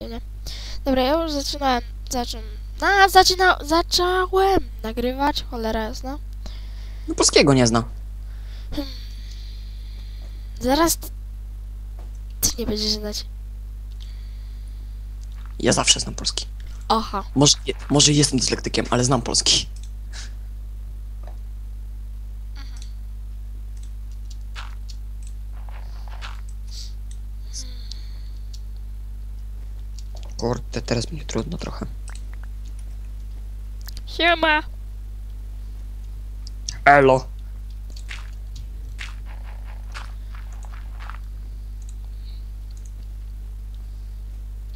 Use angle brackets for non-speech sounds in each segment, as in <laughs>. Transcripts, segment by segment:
nie? Dobra, ja już zaczynałem, zaczą... A, zaczyna... zacząłem nagrywać, cholera jasna. No polskiego nie zna. Zaraz ty, ty nie będziesz znać. Ja zawsze znam polski. Aha. Może, może jestem dyslektykiem, ale znam polski. Kurde, teraz mi trudno trochę. Siema. Elo.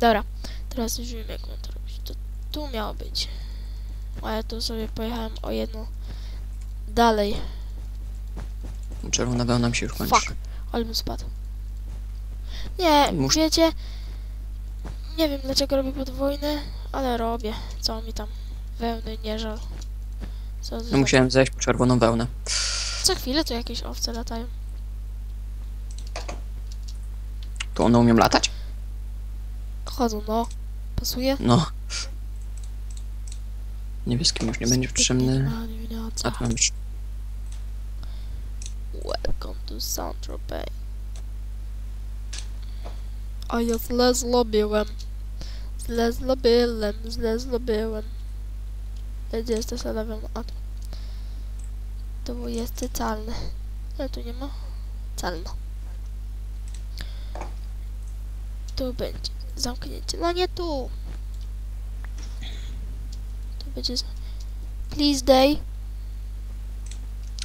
Dobra, teraz już wiem jak mam to robić. To tu miało być. A ja tu sobie pojechałem o jedno dalej. Czerwona wełna mi się już kończy. Fuck. Ale bym spadł. Nie, Mus- wiecie, nie wiem dlaczego robię podwójny, ale robię. Co mi tam wełny nie żal. Co, No za- musiałem zejść po czerwoną wełnę. Co chwilę tu jakieś owce latają. To one umiem latać? Chodzą, no. Pasuje? No. Niebieskim już nie będzie potrzebny. A tu mam już. Welcome to Bay. A ja źle zrobiłem. Źle zrobiłem, źle zrobiłem. To salawiam? A tu. To jest calne. Ale tu nie ma. Calno. Tu będzie zamknięcie. No nie tu. Tu będzie... Please day.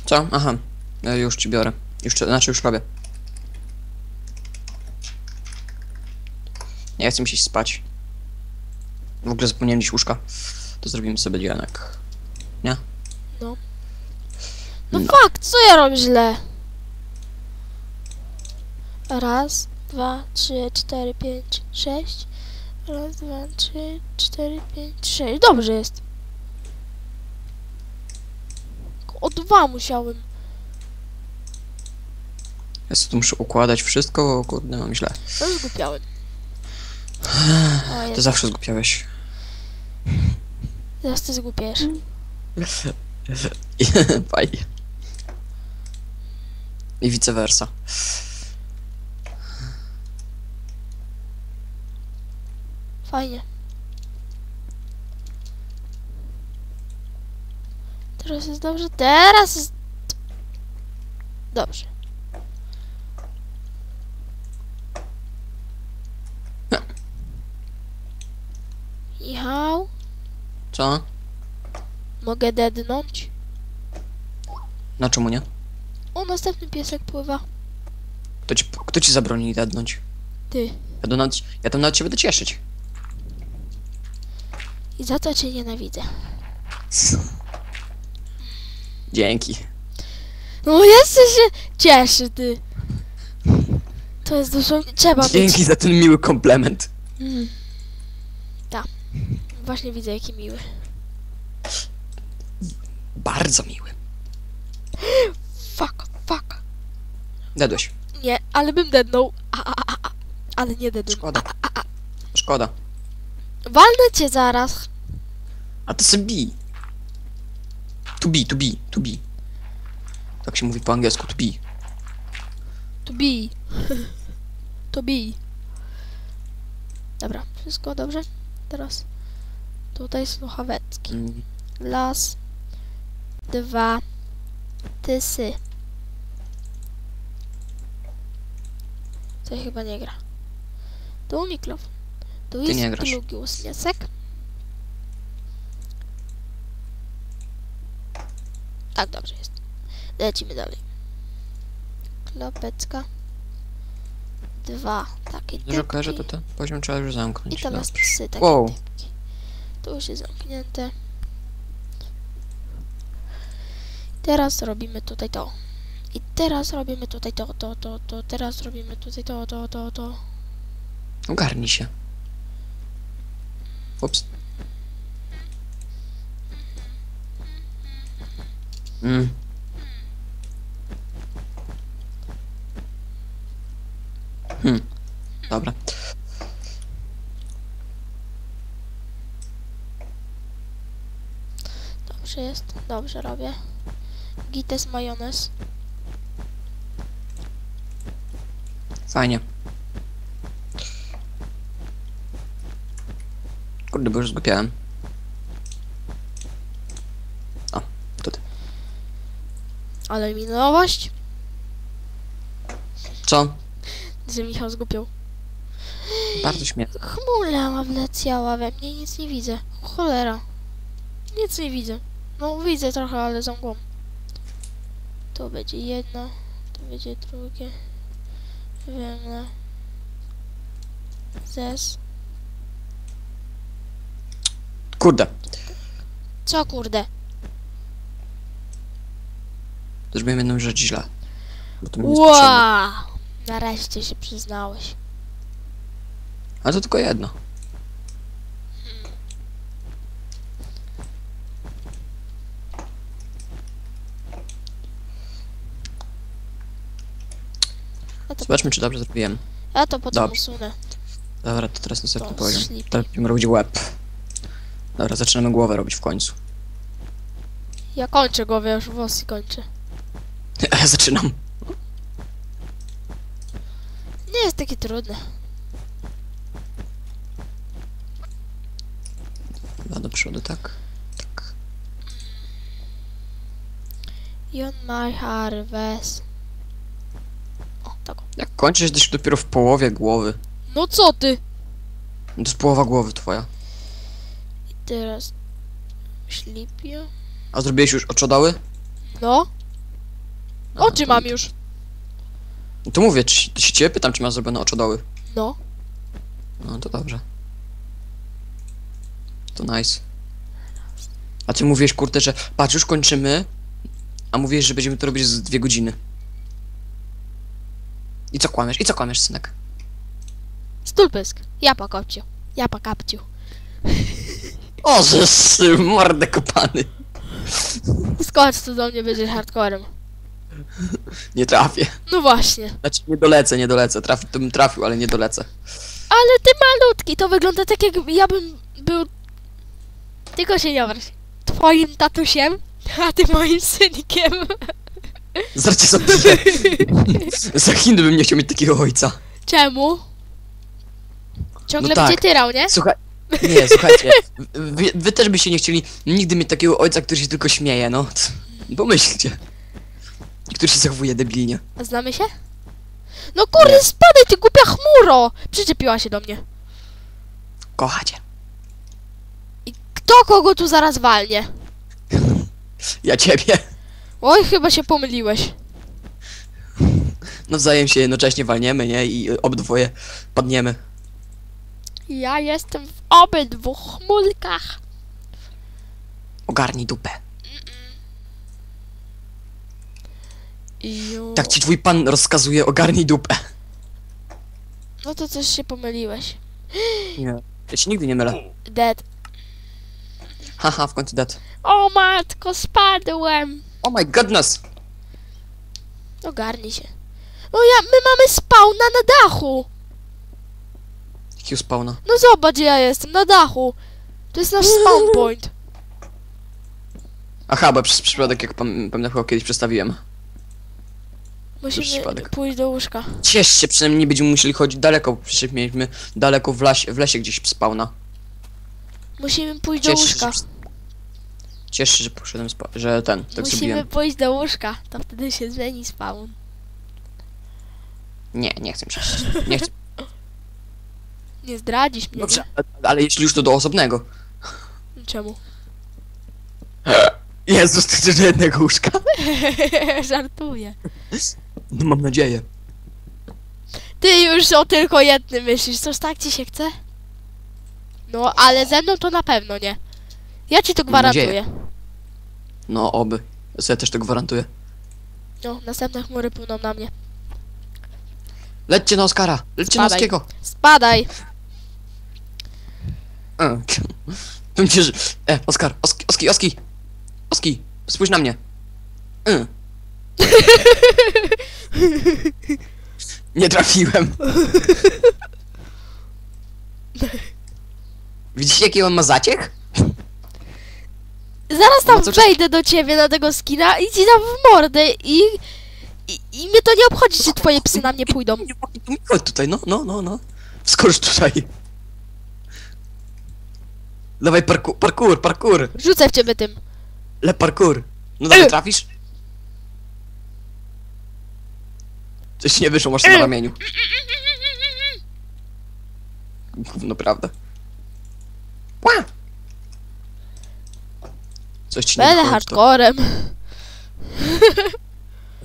Co? Aha. Ja już ci biorę. Już, znaczy już robię. Nie chcę mi się spać. W ogóle zapomniałem dziś łóżka. To zrobimy sobie dzienek. Nie? No. No fuck, co ja robię źle? Raz, dwa, trzy, cztery, pięć, sześć. Raz, dwa, trzy, cztery, pięć, sześć. Dobrze jest. O dwa musiałem. Ja tu muszę układać wszystko, bo kurde, mam źle. No zgłupiałem. O, Ty jest. zawsze zgłupiałeś. Teraz ty zgłupiesz. <laughs> Fajnie. I vice versa. Fajnie. Teraz jest dobrze. Teraz jest... Dobrze. Michał, Co? mogę dednąć? Na czemu nie? O, następny piesek pływa. Kto ci, kto ci zabroni dadnąć? Ty. Ja, nad- ja tam nawet się będę cieszyć. I za to cię nienawidzę. Dzięki. No jeszcze się cieszy, ty. To jest dosłownie... Trzeba mieć... Dzięki za ten miły komplement. Mm. Właśnie widzę, jaki miły. Bardzo miły. Fuck, fuck. Dadłeś. Nie, ale bym dednął. A, a, a, a. Ale nie dedłem. Szkoda. Szkoda. Walnę cię zaraz. A ty sobie bij. To be, to be, to be. Tak się mówi po angielsku, to be. To be. <laughs> to be. Dobra, wszystko dobrze? Teraz tutaj słuchawecki. Mm, Las. Dwa. Tysy. Coś chyba nie gra. Tu mikrofon. Tu Ty jest drugi usniesek. Tak, dobrze jest. Lecimy dalej. Klopecka. Dwa takie Dobrze kojarzę, to ten poziom trzeba już I zamknąć. teraz Dobrze. psy takie Wow. typki. Tu już jest zamknięte. Teraz robimy tutaj to. I teraz robimy tutaj to, to, to, to. Teraz robimy tutaj to, to, to, to. Ogarnij się. Ups. Mm. Hmm. Dobra. Dobrze jest. Dobrze robię. Gites majonez. Fajnie. Kurde, bo już zgupiałem. O, to ty. Ale mi nowość, Co? że Michał zgupił. Bardzo śmieszne. Chmura wleciała we mnie, nic nie widzę. Cholera. Nic nie widzę. No widzę trochę, ale za mgłą. To będzie jedno, to będzie drugie. Węgla. Zes. Kurde, Co kurde? zrobiłem jedną rzecz źle. Bo to mi jest potrzebne. Wow! Nareszcie się przyznałeś. Ale to tylko jedno. Zobaczmy, czy dobrze zrobiłem. ja to potem Dobrze. usunę. Dobra, to teraz następny To poziom. sleepy. Teraz będziemy robić łeb. Dobra, zaczynamy głowę robić w końcu. Ja kończę głowę, już włosy kończę. <laughs> Zaczynam. Nie jest takie trudne. Dwa do przodu, tak? Tak. I on my harvest. Kończysz, jesteś dopiero w połowie głowy. No co ty? No To jest połowa głowy twoja. I teraz... Ślipio? A zrobiłeś już oczodoły? No? Oczy to- mam już. No to mówię, czy, to się ciebie pytam, czy masz zrobione oczodoły. No. No to dobrze. To nice. A ty mówiłeś, kurde, że patrz, już kończymy, a mówiłeś, że będziemy to robić z dwie godziny. I co kłamiesz? I co kłamiesz, synek? Stulpysk. Japa kopciu. Japa kapciu. O, że sy- mordę kopany. Skocz tu do mnie, będziesz hardcorem. Nie trafię. No właśnie. Znaczy, nie dolecę, nie dolecę. Trafi, to bym trafił, ale nie dolecę. Ale ty malutki, to wygląda tak jak ja bym był... Tylko się nie obraź. Twoim tatusiem, a ty moim synkiem. Zdarcie sobie. <laughs> Za Chin bym nie chciał mieć takiego ojca. Czemu? Ciągle No tak. będzie tyrał, nie? Słuchaj. Nie, słuchajcie. Wy, wy też byście nie chcieli nigdy mieć takiego ojca, który się tylko śmieje, no. Pomyślcie. Który się zachowuje debilnie. A znamy się? No kurde, Nie. spadaj ty głupia chmuro! Przyczepiła się do mnie. Kochacie. Kto kogo tu zaraz walnie? Ja ciebie. Oj, chyba się pomyliłeś. Nawzajem się jednocześnie walniemy, nie? I obydwoje padniemy. Ja jestem w obydwu chmulkach. Ogarnij dupę. Ju. Tak ci twój pan rozkazuje, ogarnij dupę. No to coś się pomyliłeś. Nie. Ja się nigdy nie mylę. Dead. Haha, w końcu dead. O matko, spadłem. Oh my goodness! Ogarnij się. No ja, my mamy spawna na dachu. Jakiego spawna? No zobacz, gdzie ja jestem, na dachu. To jest nasz spawn <laughs> point. Aha, bo przez przypadek, jak pam- pamiętam, chyba kiedyś przedstawiłem. Musimy przypadek. pójść do łóżka. Ciesz się, przynajmniej nie będziemy musieli chodzić daleko, bo przecież mieliśmy daleko w, lasie, w lesie gdzieś spawna. Musimy pójść do Ciesz się, łóżka. Ciesz się, że poszedłem spa- że ten, tak Musimy zrobiłem. pójść do łóżka. To wtedy się zmieni spawn. Nie, nie chcę się. Nie chcę. <laughs> Nie zdradzisz mnie. Dobrze, ale, ale jeśli już to do osobnego. <laughs> Czemu? <laughs> Jezus, ty chcesz do jednego łóżka? Żartuję. No mam nadzieję. Ty już o tylko jednym myślisz, coś tak ci się chce? No, ale ze mną to na pewno nie. Ja ci to gwarantuję. No, oby. Ja sobie też to gwarantuję. No, następne chmury płyną na mnie. Lećcie na Oskara! Lećcie na Spadaj. Oskiego! Spadaj! <laughs> E, ci, że... E, Oskar! Oski, Oski, Oski! Oski! Spójrz na mnie! E. <laughs> Nie trafiłem! <laughs> Widzicie jaki on ma zaciech? Zaraz tam No wejdę do ciebie na tego skina i ci dam w mordę i... I, I mnie to nie obchodzi, czy twoje psy na mnie pójdą. Chodź tutaj, no, no, no, no. Skocz tutaj. Dawaj parkour, parkour, parkour. Rzucę w ciebie tym. Le parkour. No dawaj, trafisz? Coś nie wyszło, masz na ramieniu. Gówno, prawda? Ła! Coś ci nie Będę to- hardcorem.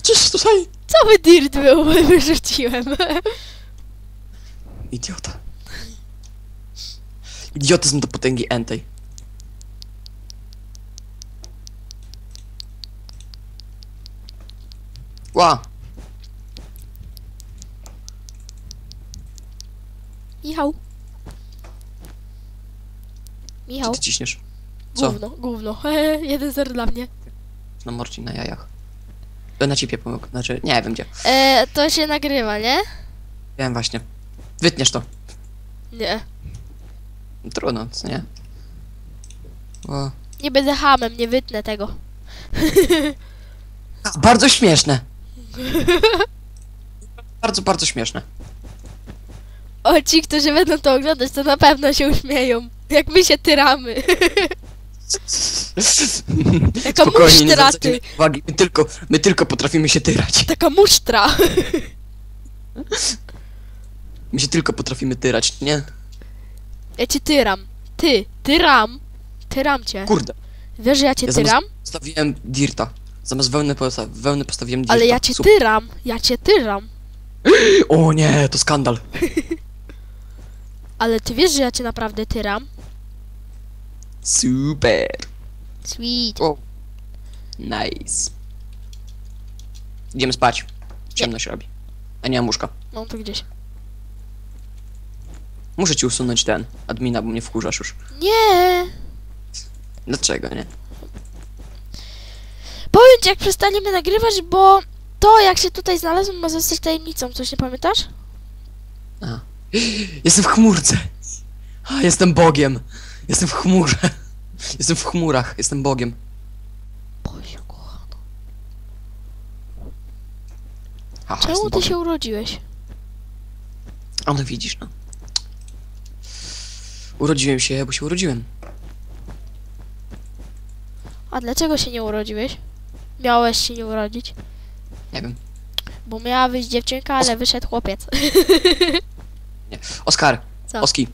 Czyż tutaj? Cały dirt był, wyrzuciłem. Idiota. Idiotyzm do potęgi entej. Ła! Michał. Czy Michał. ty ciśniesz? Co? Gówno, gówno. <laughs> Jeden zer dla mnie. Na morci, na jajach. To na cipie pomógł. Znaczy, nie wiem gdzie. E, to się nagrywa, nie? Wiem właśnie. Wytniesz to. Nie. Trudno, co nie? O. Nie będę hamem, nie wytnę tego. <laughs> Bardzo śmieszne. <laughs> bardzo, bardzo śmieszne. O, ci, którzy będą to oglądać, to na pewno się uśmieją. Jak my się tyramy. Jaka Spokojnie, nie musztra, zwracajcie ty. uwagi. My tylko, my tylko potrafimy się tyrać. Taka musztra. My się tylko potrafimy tyrać, nie? Ja cię tyram. Ty, tyram. Tyram cię. Kurde. Wiesz, że ja cię Ja zamiast- tyram? Postawiłem dirta. Zamiast wełny, posta wełny postawiłem dirta. Ale ja cię Super. tyram. Ja cię tyram. <gasps> O nie, to skandal. <laughs> Ale ty wiesz, że ja cię naprawdę tyram? Super. Sweet. O. Nice. Idziemy spać. Ciemno się robi. A nie mam łóżka. Mam to gdzieś. Muszę ci usunąć ten admina, bo mnie wkurzasz już. Nie. Dlaczego, nie? Powiem ci, jak przestaniemy nagrywać, bo to, jak się tutaj znalazłem, ma zostać tajemnicą. Coś nie pamiętasz? A. <gasps> Jestem w chmurce. A, jestem Bogiem. Jestem w chmurze. Jestem w chmurach. Jestem Bogiem. Boże, kochana. Haha, Czemu ty Bogiem. się urodziłeś? A no widzisz, no. Urodziłem się, bo się urodziłem. A dlaczego się nie urodziłeś? Miałeś się nie urodzić. Nie wiem. Bo miała wyjść dziewczynka, ale wyszedł chłopiec. <laughs> Oskar, Co? Oski,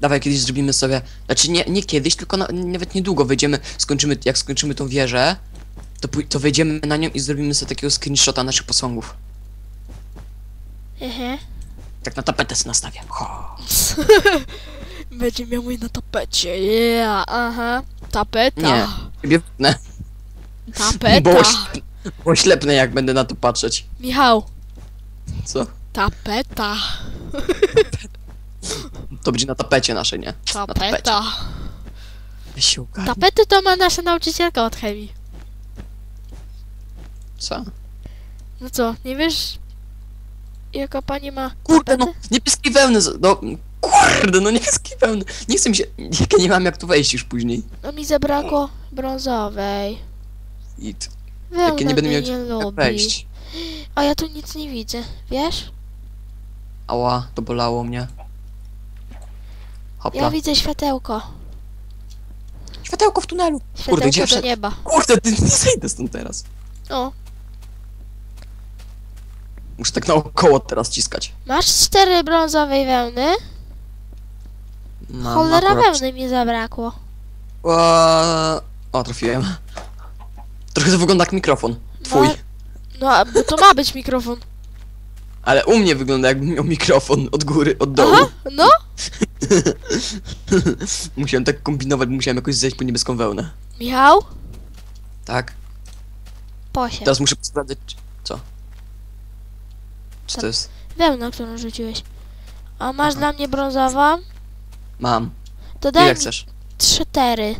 dawaj kiedyś zrobimy sobie, znaczy nie, nie kiedyś, tylko na, nawet niedługo wyjdziemy, skończymy, jak skończymy tą wieżę, to, to wejdziemy na nią i zrobimy sobie takiego screenshota naszych posągów. Ehe. Tak na tapetę sobie nastawię. Ho. <laughs> Będzie miał mój na tapecie. Yeah, aha. Tapeta. Nie. Ciebie Tapeta. bo, bo oślepnę jak będę na to patrzeć. Michał. Co? Tapeta. To będzie na tapecie naszej, nie? Na tapecie. Tapeta. Weź się ogarnij. Tapety to ma nasza nauczycielka od chemii. Co? No co, nie wiesz? Jaka pani ma Kurde, no, tapety? niebieskiej wełny, z- no, kurde, no niebieskiej wełny. Nie chcę mi się, jak ja nie mam jak tu wejść już później. No mi zabrakło brązowej. I t- Wełna jak ja nie będę mnie miał nie jak lubi. wejść. A ja tu nic nie widzę, wiesz? Ała, to bolało mnie. Hopla. Ja widzę światełko. Światełko w tunelu. Światełko gdzie do wszedł? nieba. Kurde, ty nie zejdę stąd teraz. O, Muszę tak naokoło teraz ciskać. masz cztery brązowej wełny? Mam Cholera akurat- wełny mi zabrakło. O, o, trafiłem. Trochę to wygląda jak mikrofon. Twój. No, no, a- bo to ma być mikrofon. Ale u mnie wygląda jakbym miał mikrofon od góry, od dołu. Aha, no. <laughs> <laughs> Musiałem tak kombinować, bo musiałem jakoś zejść po niebieską wełnę. Michał, Tak? posiedź. Teraz muszę sprawdzić. Co? Co to jest? Wełna, którą rzuciłeś. A masz Aha. dla mnie brązową? Mam. To daj Ile mi chcesz? cztery.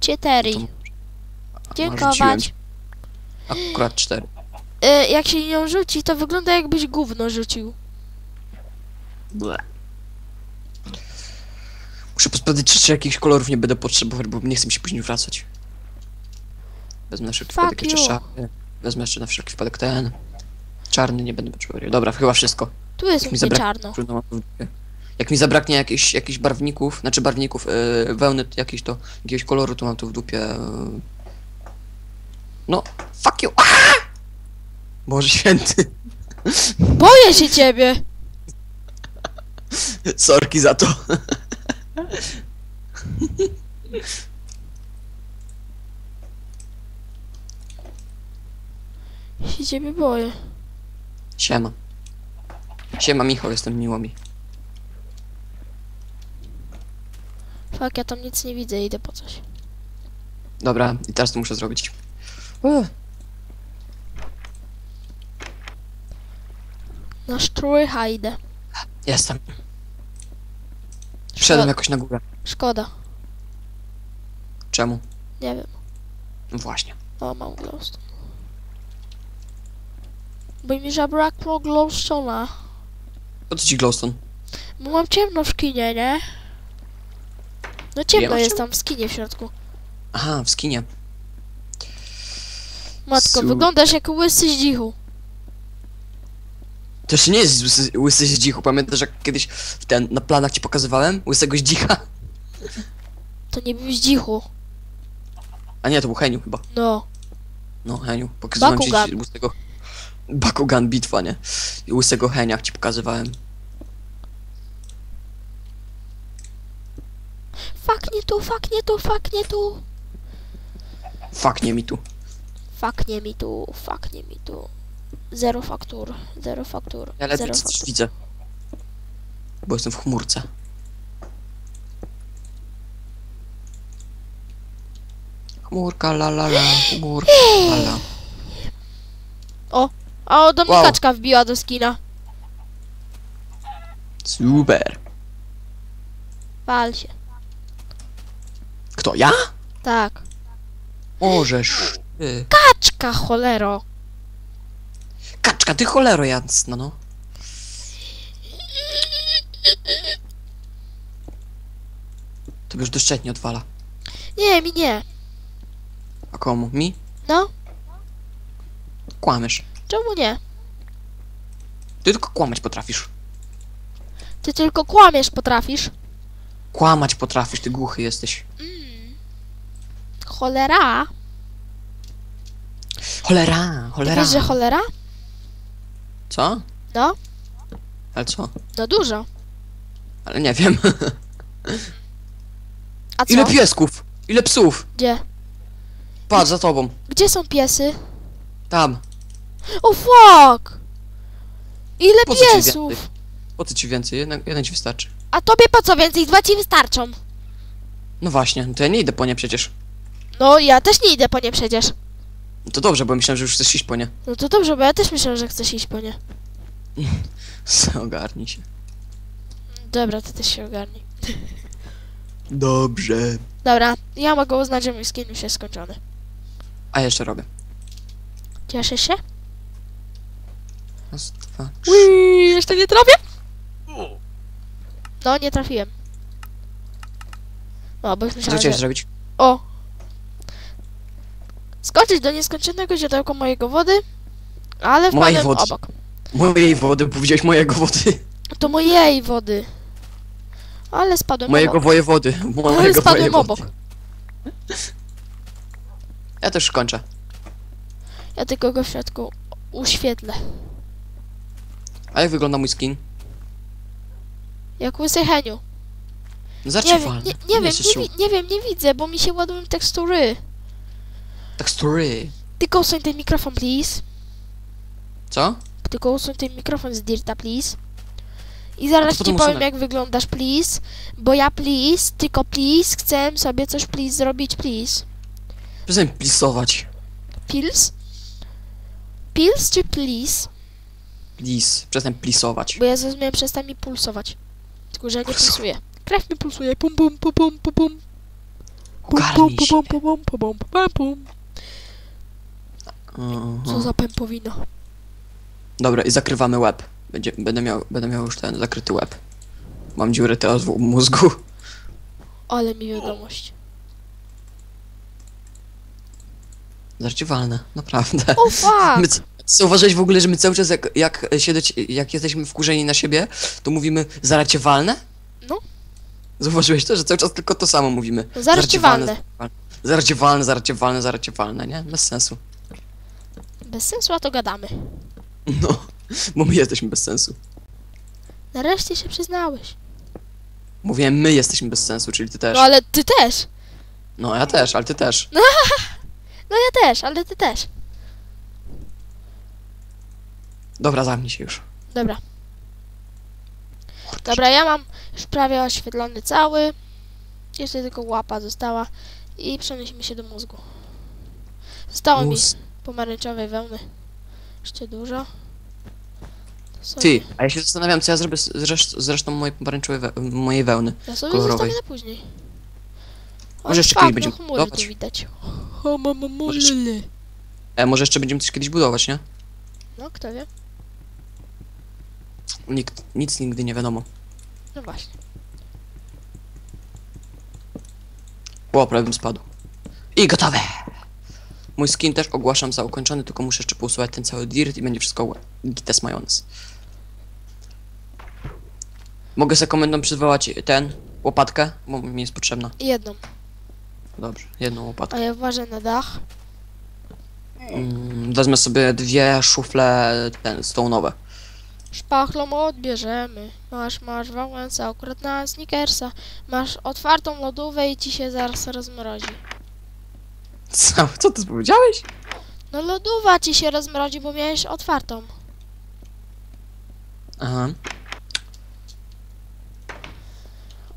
Cztery. To- A, Dziękować. Akurat cztery. Y, jak się ją rzuci, to wygląda jakbyś gówno rzucił. Ble. Muszę sprawdzić, czy, czy jakichś kolorów nie będę potrzebować, bo nie chcę mi się później wracać. Wezmę na wszelki Fuck wypadek jeszcze you. szary. Wezmę jeszcze na wszelki wypadek ten. Czarny nie będę potrzebował. Dobra, chyba wszystko. Tu jest mi czarno. Trudno mam to w dupie. Jak mi zabraknie jakichś, jakichś barwników, znaczy barwników, yy, wełny jakiś to, jakiegoś koloru, to mam to w dupie. Yy. No, fuck you! Aaaa! Boże święty. Boję się ciebie! Sorki za to. Się ciebie boję. Siema. Siema Michał, jestem miło mi. Fuck, ja tam nic nie widzę, idę po coś. Dobra, i teraz to muszę zrobić. Ech. Na strójcha idę. Jestem. Wszedłem jakoś na górę. Szkoda. Czemu? Nie wiem. No właśnie. O, mam glowstone. Bo mi zabrakło glowstone'a. Po co ci glowstone? Bo mam ciemno w skinie, nie? No ciemno jest tam w skinie w środku. Aha, w skinie. Matko, Su- wyglądasz jak łysy z dzichu. To jeszcze nie jest łysy, łysy zdzichu. Pamiętasz jak kiedyś w ten, na planach ci pokazywałem? Łysego zdzicha? To nie był z dzichu. A nie, to był Heniu chyba. No. No, Heniu. Pokazywałem ci Bakugan. łysego... Bakugan bitwa, nie? Łysego Henia ci pokazywałem. Fuck nie tu, fuck nie tu, fuck nie tu. Fuck, nie mi tu. Fuck nie mi tu, fuck nie mi tu. Zero faktur, zero faktur, Ja ledwie zero coś faktur. widzę. Bo jestem w chmurce. Chmurka, la la la, chmurka, la la. O, do mnie Wow. kaczka wbiła do skina. Super. Pal się. Kto, ja? Tak. Możesz. Ty. Kaczka, cholero. Kaczka, ty cholero jasna, no. To już doszczętnie odwala. Nie, mi nie. A komu? Mi? No, Kłamiesz. czemu nie? Ty tylko kłamać potrafisz. Ty tylko kłamiesz potrafisz. Kłamać potrafisz, ty głuchy jesteś. Cholera. Cholera, Ty cholera. wiesz, że cholera? Co? No. Ale co? No dużo. Ale nie wiem. A co? Ile piesków? Ile psów? Gdzie? Patrz za tobą. Gdzie są piesy? Tam. O fuck! Ile Po ci piesów? więcej? Po co ci więcej? Jeden, jeden ci wystarczy. A tobie po co więcej? Dwa ci wystarczą. No właśnie, to ja nie idę po nie przecież. No, ja też nie idę po nie przecież. No to dobrze, bo myślałem, że już chcesz iść po nie. No to dobrze, bo ja też myślę, że chcesz iść po nie. <laughs> Ogarnij się. Dobra, ty też się ogarnij. Dobrze. Dobra, ja mogę uznać, że mój skin już jest skończony. A jeszcze robię. Cieszysz się? Raz, dwa, trzy. Ui, jeszcze nie trafię? No, nie trafiłem. No, bo już Co myślałem, chciałeś że... zrobić? O! Skoczyć do nieskończonego źródełka mojego wody, ale Mojej wpadłem wody. obok. Mojej wody, powiedziałeś mojego wody. To mojej wody. Ale spadłem Mojego obok. wojewody. Ale Mojego spadłem wojewody. obok. Ja też kończę. Ja tylko go w środku uświetlę. A jak wygląda mój skin? Jak łysy Heniu. No Nie zacznij wiem, nie, nie, wiem, nie, wi- nie wiem, nie widzę, bo mi się ładują tekstury. Tekstury. Tylko usuń ten mikrofon, please. Co? Tylko usuń ten mikrofon z Dirta, please. I zaraz ci powiem, usunę. jak wyglądasz, please. Bo ja, please, tylko please, chcę sobie coś, please, zrobić, please. Przestań plisować. Pills? Pills czy please? Please. Przestań plisować. Bo ja zrozumiałem, przestań mi pulsować. Tylko, że nie Pulsować. pulsuje. Krew mi pulsuje. Pum, pum, pum, pum, pum, pum. Pum, pum, pum, pum, pum, pum, pum, pum, pum. Co za pępowina. Dobra, i zakrywamy łeb. Będzie, będę, miał, będę miał już ten zakryty łeb. Mam dziurę teraz w mózgu. Ale mi wiadomość. Walnę, naprawdę. O fuck! My, zauważyłeś w ogóle, że my cały czas jak, jak, siedeć, jak jesteśmy wkurzeni na siebie, to mówimy walnę? No. Zauważyłeś to, że cały czas tylko to samo mówimy. Cię walnę, zaraz cię walnę, nie? Bez sensu. Bez sensu, a to gadamy. No, bo my jesteśmy bez sensu. Nareszcie się przyznałeś. Mówiłem, my jesteśmy bez sensu, czyli ty też. No ale ty też. No, ja też, ale ty też. <laughs> No ja też, ale ty też. Dobra, zamknij się już. Dobra. Dobra, ja mam już prawie oświetlony cały. Jeszcze tylko łapa została. I przenieśmy się do mózgu. Zostało mi. Pomarańczowej wełny. Jeszcze dużo. Ty, a ja się zastanawiam, co ja zrobię z, zreszt, z resztą mojej pomarańczowej we, mojej wełny. Ja sobie kolorowej. zostawię na później. O, Może jeszcze kiedyś no będziemy chmury tu budować. widać. O, mama, Może jeszcze- mulele. E, może jeszcze będziemy coś kiedyś budować, nie? No, kto wie? Nikt, nic nigdy nie wiadomo. No właśnie. O, prawie bym spadł. I gotowe! Mój skin też ogłaszam za ukończony, tylko muszę jeszcze pousuwać ten cały dirt i będzie wszystko gites majonez. Mogę sobie komendą przywołać ten, łopatkę, bo mi jest potrzebna. Jedną. Dobrze, jedną łopatkę. A ja włażę na dach. Mm, wezmę sobie dwie szufle ten, stone'owe. Szpachlą odbierzemy. Masz, masz Wałęsa akurat na Snickersa. Masz otwartą lodówkę i ci się zaraz rozmrozi. Co, co ty powiedziałeś? No lodówa ci się rozmrozi, bo miałeś otwartą. Aha.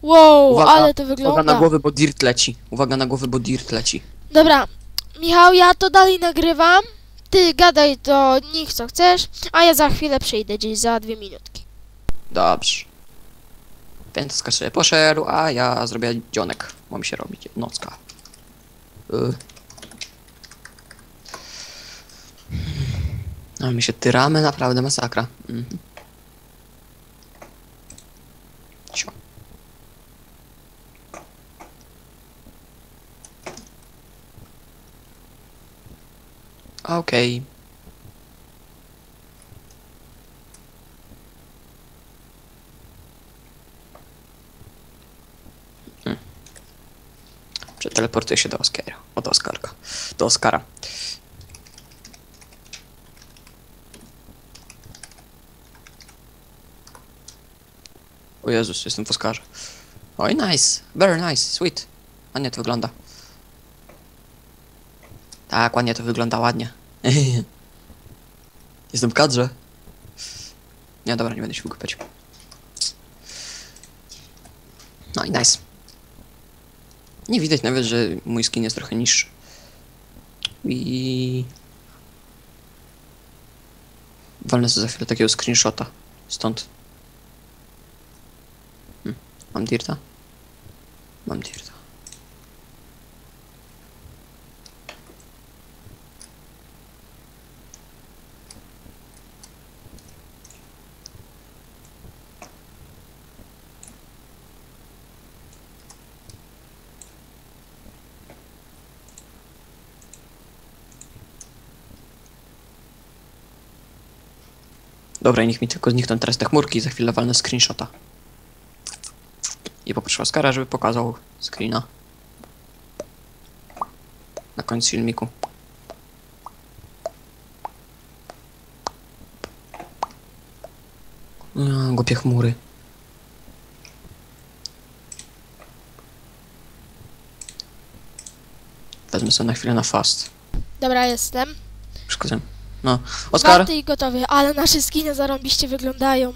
Wow, Uwaga, ale to Uwaga wygląda. na głowy, bo dirt leci. Uwaga na głowy, bo dirt leci. Dobra, Michał, ja to dalej nagrywam. Ty gadaj do nich co chcesz, a ja za chwilę przyjdę gdzieś za dwie minutki. Dobrze. Więc sobie poszedł, a ja zrobię dzionek. Ma mi się robić nocka. Y. A my się tyramy, naprawdę masakra. Mhm. Okej. Przeteleportuję się do Oskara. Od Oskarka. Do Oskara. O Jezus, jestem w Oskarze. Oj, nice. Very nice. Sweet. Ładnie to wygląda. Tak, ładnie to wygląda, ładnie. <laughs> jestem w kadrze. Nie, dobra, nie będę się wygłupiać. No i nice. Nie widać nawet, że mój skin jest trochę niższy. I... Walnę sobie za chwilę takiego screenshota. Stąd. Mam dirta? Mam dirta. Dobra, niech mi tylko znikną teraz te chmurki i za chwilę walnę screenshota. I poproszę Oskara, żeby pokazał screena. Na końcu filmiku. A, głupie chmury. Wezmę sobie na chwilę na fast. Dobra, jestem. Przeszkodzę. No, Oskar? Warty i gotowy, ale nasze skiny zarąbiście wyglądają.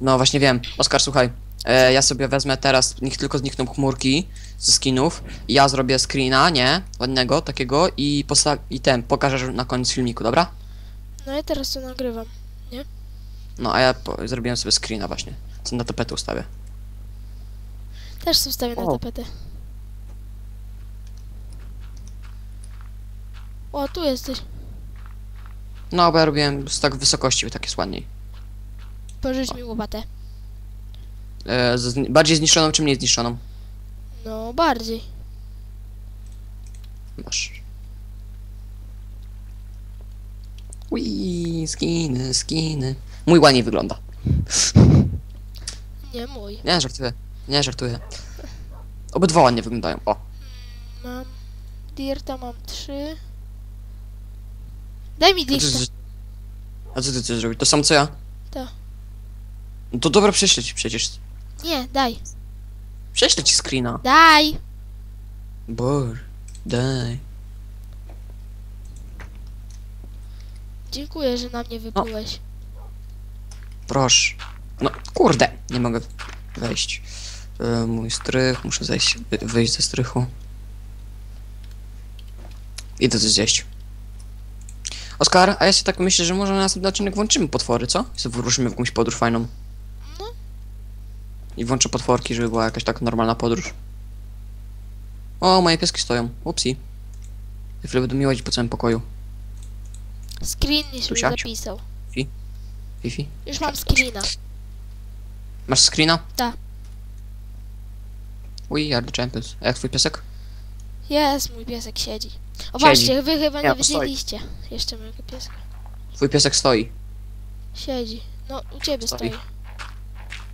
No właśnie wiem. Oskar, słuchaj. E, ja sobie wezmę teraz, niech tylko znikną chmurki ze skinów. Ja zrobię screena, nie? Ładnego, takiego i, posta- i ten, pokażę na koniec filmiku, dobra? No i teraz to nagrywam. No, a ja po- zrobiłem sobie screena właśnie. Co na tapetę ustawię. Też sobie wstawię na O. tapetę. O, tu jesteś. No, bo ja robiłem z tak wysokości, by tak jest ładniej. Pożycz mi łopatę. E, z, bardziej zniszczoną czy mniej zniszczoną? No, bardziej. Masz. Ui, skiny, skiny. Mój ładnie wygląda. <laughs> Nie mój. Nie, żartuję. Nie, żartuję. Obydwa ładnie wyglądają. O, Mam... Dirta mam trzy. Daj mi dirta. a co ty chcesz zrobić? To samo co ja? Tak. No to dobra, prześlę ci przecież. Nie, daj. Prześlę ci screena. Daj! Bor, daj. Dziękuję, że na mnie wyplułeś. Proszę. No, kurde, nie mogę wejść. E, mój strych, muszę zejść, wy, wyjść ze strychu. Idę coś zjeść. Oskar, a ja się tak myślę, że może na następny odcinek włączymy potwory, co? I sobie wyruszymy w jakąś podróż fajną. I włączę potworki, żeby była jakaś tak normalna podróż. O, moje pieski stoją. Upsi. Za chwilę będą miłość po całym pokoju. Screen mi Tu sobie siadź. zapisał. Fifi. Już mam screena. Masz screena? Tak. We are the champions. A jak twój piesek? Jest, mój piesek siedzi. O Siedzi. właśnie, wy chyba nie Ja, stoi. widzieliście jeszcze mojego pieska. Twój piesek stoi. Siedzi. No, u ciebie Stoi. stoi.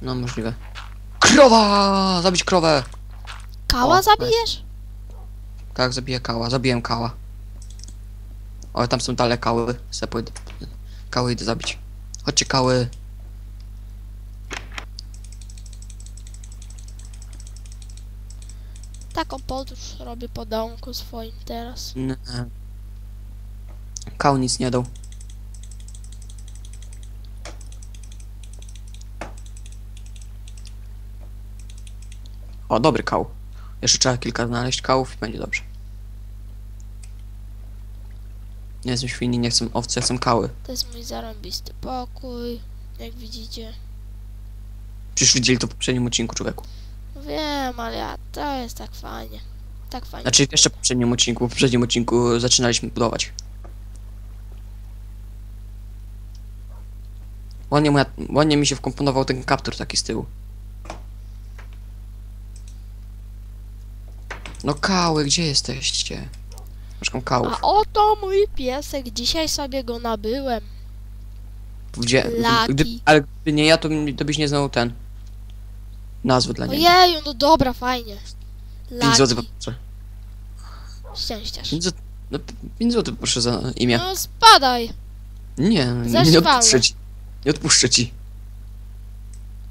No możliwe. Krowa! Zabić krowę! Kała O, zabijesz? Tak, zabiję kała. Zabiłem kała. O, tam są dalej kały. Se pójdę. Kały idę zabić. Chodźcie kały. Taką podróż robię po domku swoim teraz. Nie. Kał nic nie dał. O, dobry kał. Jeszcze trzeba kilka znaleźć kałów i będzie dobrze. Nie jestem świni, nie chcę owce, chcę kały. To jest mój zarąbisty pokój. Jak widzicie. Przecież widzieli to w poprzednim odcinku, człowieku. Wiem, ale ja, to jest tak fajnie. Tak fajnie. Znaczy jeszcze w poprzednim odcinku, w poprzednim odcinku zaczynaliśmy budować. Ładnie, moja, ładnie mi się wkomponował ten kaptur taki z tyłu. No kały, gdzie jesteście? Szukam kałów. A oto mój piesek. Dzisiaj sobie go nabyłem. Gdzie? Laki. Gdy, ale gdyby nie ja, to, to byś nie znał ten. Nazwy dla niego. Ojeju, no dobra, fajnie. 5 zł Laki. proszę. Szczęściarz. 5 zł, no 5 zł proszę za imię. No spadaj. Nie, nie odpuszczę ci. Nie odpuszczę ci.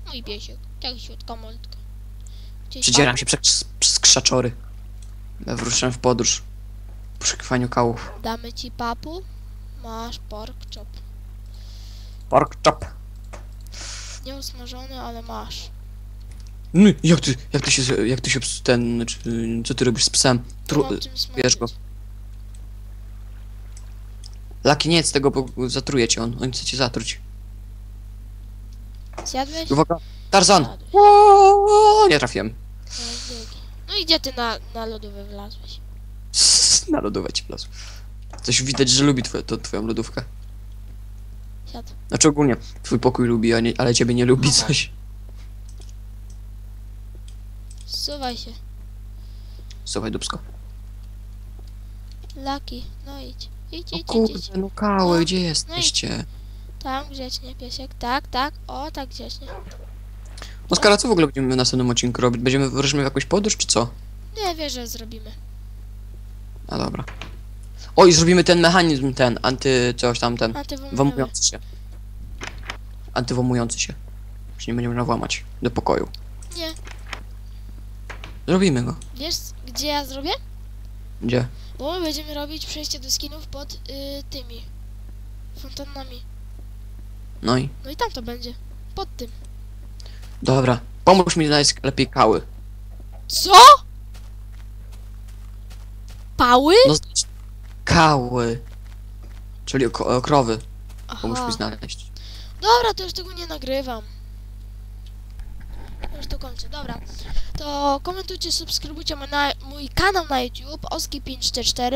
Mój piesiek. Jak świadka maltka. Gdzieś Przedzieram się przez, przez krzaczory. Ja Wyruszyłem w podróż. Poszukiwaniu kałów. Damy ci papu. Masz pork chop. Pork chop. Nie usmażony, ale masz. No, jak ty, jak ty się, jak ty się ps- ten, znaczy, co ty robisz z psem? Tru, mam czym bierz go. Laki nie jedz tego, bo zatruje cię on. On chce cię zatruć. Zjadłeś? Uwaga, Tarzan! Zjadłeś. O, nie trafiłem. No. No i gdzie ty na, na lodówy wlazłeś? Na lodówę ci wlazł. Coś widać, że lubi twoje, to, twoją lodówkę. Siadł. Znaczy ogólnie, twój pokój lubi, a nie, ale ciebie nie lubi coś. Zsuwaj się. Słuchaj, dubsko. Laki, no idź. Idź, O idź, idź, idź. kurde, no kały, No, gdzie jesteście? Tam grzecznie, piesiek. Tak, tak. O, tak grzecznie. Oskar, a co w ogóle będziemy w następnym odcinku robić? Będziemy wyruszymy w jakąś podróż, czy co? Nie wiesz, że zrobimy. A dobra. O, i zrobimy ten mechanizm, ten, anty coś tam, ten, A ty wam włamujący się. Antywłamujący się. Już nie będziemy nawłamać do pokoju. Nie. Zrobimy go. Wiesz, gdzie ja zrobię? Gdzie? Bo my będziemy robić przejście do skinów pod y, tymi fontannami. No i, No i tam to będzie. Pod tym. Dobra. Pomóż mi znaleźć lepiej kały. Co? Pały? No, znajdź kały. Czyli o, krowy. Pomóż Aha. mi znaleźć. Dobra, to już tego nie nagrywam. Już to kończę, dobra. To komentujcie, subskrybujcie mój, na, mój kanał na YouTube, Oski544.